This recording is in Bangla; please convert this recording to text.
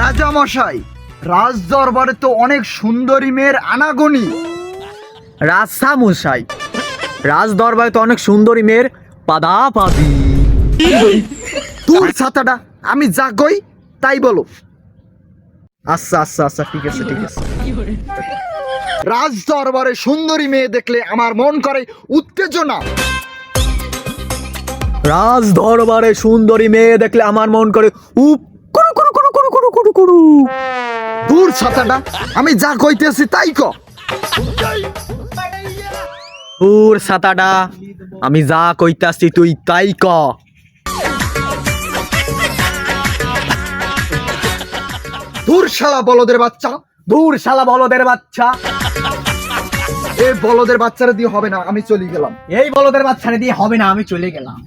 রাজা মশাই রাজ দরবারে তো অনেক সুন্দরী মেয়ের আনাগনি। রাজা মশাই রাজ দরবারে তো অনেক সুন্দরী মেয়ের পাদা পাদি তোর ছাতাটা আমি যা কই তাই বলো। আচ্ছা আচ্ছা আচ্ছা ঠিক আছে ঠিক আছে। রাজ দরবারে সুন্দরী মেয়ে দেখলে আমার মন করে উত্তেজনা। রাজ দরবারে সুন্দরী মেয়ে দেখলে আমার মন করে উপ কুরু কুরু কুরু। দূর ছাতাটা আমি যা কইতেছি তাই ক। তোর ছাতাটা আমি যা কইতাছি তুই তাই ক। দূর শালা বলদের বাচ্চা। দূর শালা বলদের বাচ্চা। এ বলদের বাচ্চারা দিয়ে হবে না আমি চলে গেলাম। এই বলদের বাচ্চারে দিয়ে হবে না আমি চলে গেলাম।